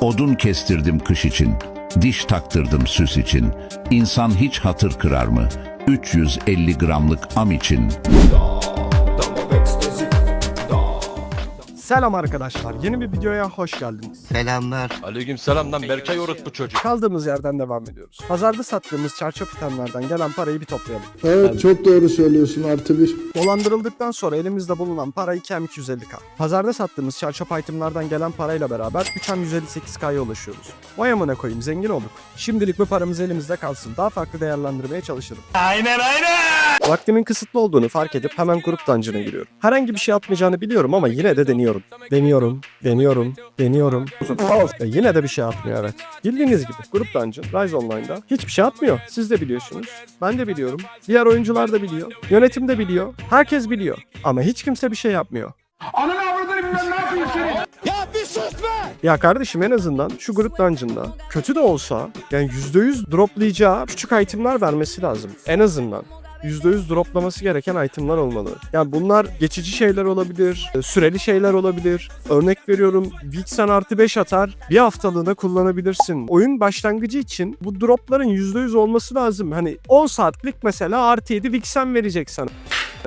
Odun kestirdim kış için, diş taktırdım süs için. İnsan hiç hatır kırar mı? 350 gramlık am için. Selam arkadaşlar. Yeni bir videoya hoş geldiniz. Selamlar. Aleyküm selam lan Berkay bu çocuk. Kaldığımız yerden devam ediyoruz. Pazarda sattığımız çarçöp itemlerden gelen parayı bir toplayalım. Evet çok doğru söylüyorsun artı bir. Dolandırıldıktan sonra elimizde bulunan para 2M250K. Pazarda sattığımız çarçöp itemlerden gelen parayla beraber 3M158K'ya ulaşıyoruz. Vay amına koyayım zengin olduk. Şimdilik bu paramız elimizde kalsın. Daha farklı değerlendirmeye çalışırım. Aynen aynen. Vaktimin kısıtlı olduğunu fark edip hemen grup dungeon'a giriyorum. Herhangi bir şey atmayacağını biliyorum ama yine de deniyorum. Deniyorum, deniyorum, deniyorum. E, yine de bir şey atmıyor evet. Bildiğiniz gibi grup dungeon Rise Online'da hiçbir şey atmıyor. Siz de biliyorsunuz. Ben de biliyorum. Diğer oyuncular da biliyor. Yönetim de biliyor. Herkes biliyor. Ama hiç kimse bir şey yapmıyor. Ya kardeşim en azından şu grup dungeon'da kötü de olsa yani %100 droplayacağı küçük itemler vermesi lazım. En azından. %100 droplaması gereken itemler olmalı. Yani bunlar geçici şeyler olabilir, e, süreli şeyler olabilir. Örnek veriyorum Vixen artı 5 atar, bir haftalığına kullanabilirsin. Oyun başlangıcı için bu dropların %100 olması lazım. Hani 10 saatlik mesela artı 7 Vixen verecek sana.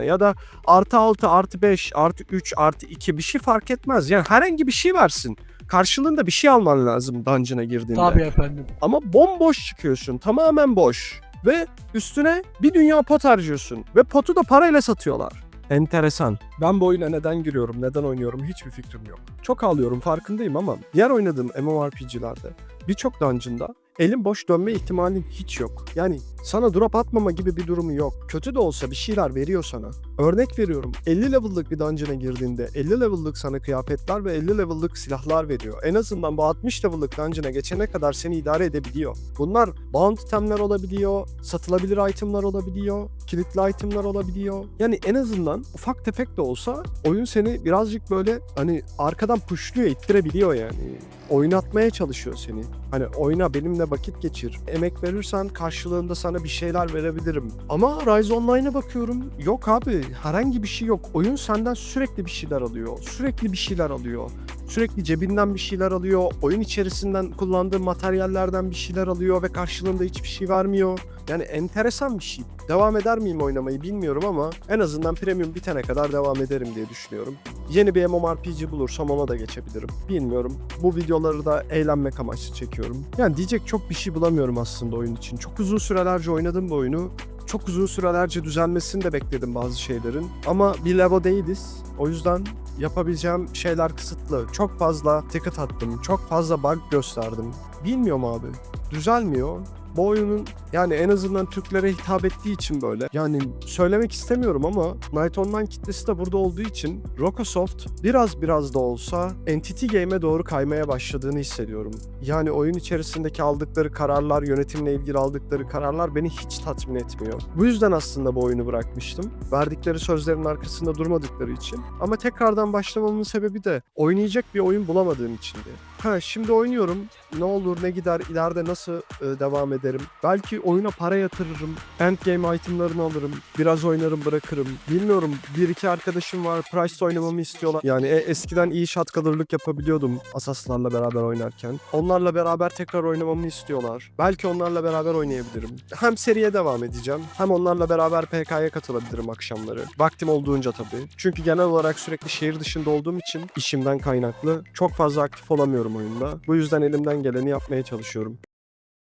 Ya da artı 6, artı 5, artı 3, artı 2 bir şey fark etmez. Yani herhangi bir şey versin. Karşılığında bir şey alman lazım dungeon'a girdiğinde. Tabii efendim. Ama bomboş çıkıyorsun. Tamamen boş. Ve üstüne bir dünya pot harcıyorsun. Ve potu da parayla satıyorlar. Enteresan. Ben bu oyuna neden giriyorum, neden oynuyorum hiçbir fikrim yok. Çok ağlıyorum farkındayım ama diğer oynadığım MMORPG'lerde birçok dungeon'da elin boş dönme ihtimalin hiç yok. Yani sana drop atmama gibi bir durumu yok. Kötü de olsa bir şeyler veriyor sana. Örnek veriyorum 50 level'lık bir dungeon'a girdiğinde 50 level'lık sana kıyafetler ve 50 level'lık silahlar veriyor. En azından bu 60 level'lık dungeon'a geçene kadar seni idare edebiliyor. Bunlar bound itemler olabiliyor, satılabilir itemler olabiliyor, kilitli itemler olabiliyor. Yani en azından ufak tefek de olsa oyun seni birazcık böyle hani arkadan pushluyor, ittirebiliyor yani. Oynatmaya çalışıyor seni. Hani oyna benimle vakit geçir. Emek verirsen karşılığında sana bir şeyler verebilirim. Ama Rise Online'a bakıyorum. Yok abi herhangi bir şey yok. Oyun senden sürekli bir şeyler alıyor. Sürekli bir şeyler alıyor. Sürekli cebinden bir şeyler alıyor. Oyun içerisinden kullandığı materyallerden bir şeyler alıyor ve karşılığında hiçbir şey vermiyor. Yani enteresan bir şey. Devam eder miyim oynamayı bilmiyorum ama en azından premium bitene kadar devam ederim diye düşünüyorum. Yeni bir MMORPG bulursam ona da geçebilirim. Bilmiyorum. Bu videoları da eğlenmek amaçlı çekiyorum. Yani diyecek çok bir şey bulamıyorum aslında oyun için. Çok uzun sürelerce oynadım bu oyunu. Çok uzun sürelerce düzelmesini de bekledim bazı şeylerin. Ama bir level değiliz. O yüzden yapabileceğim şeyler kısıtlı. Çok fazla ticket attım. Çok fazla bug gösterdim. Bilmiyorum abi. Düzelmiyor. Bu oyunun yani en azından Türklere hitap ettiği için böyle. Yani söylemek istemiyorum ama Night Online kitlesi de burada olduğu için Rokosoft biraz biraz da olsa Entity Game'e doğru kaymaya başladığını hissediyorum. Yani oyun içerisindeki aldıkları kararlar, yönetimle ilgili aldıkları kararlar beni hiç tatmin etmiyor. Bu yüzden aslında bu oyunu bırakmıştım. Verdikleri sözlerin arkasında durmadıkları için. Ama tekrardan başlamamın sebebi de oynayacak bir oyun bulamadığım içindi. Ha şimdi oynuyorum. Ne olur ne gider ileride nasıl e, devam ederim. Belki oyuna para yatırırım. Endgame itemlarını alırım. Biraz oynarım bırakırım. Bilmiyorum. Bir iki arkadaşım var. Price oynamamı istiyorlar. Yani e, eskiden iyi shotcaller'lık yapabiliyordum Asaslarla beraber oynarken. Onlarla beraber tekrar oynamamı istiyorlar. Belki onlarla beraber oynayabilirim. Hem seriye devam edeceğim. Hem onlarla beraber PK'ya katılabilirim akşamları. Vaktim olduğunca tabii. Çünkü genel olarak sürekli şehir dışında olduğum için işimden kaynaklı çok fazla aktif olamıyorum oyunda. Bu yüzden elimden geleni yapmaya çalışıyorum.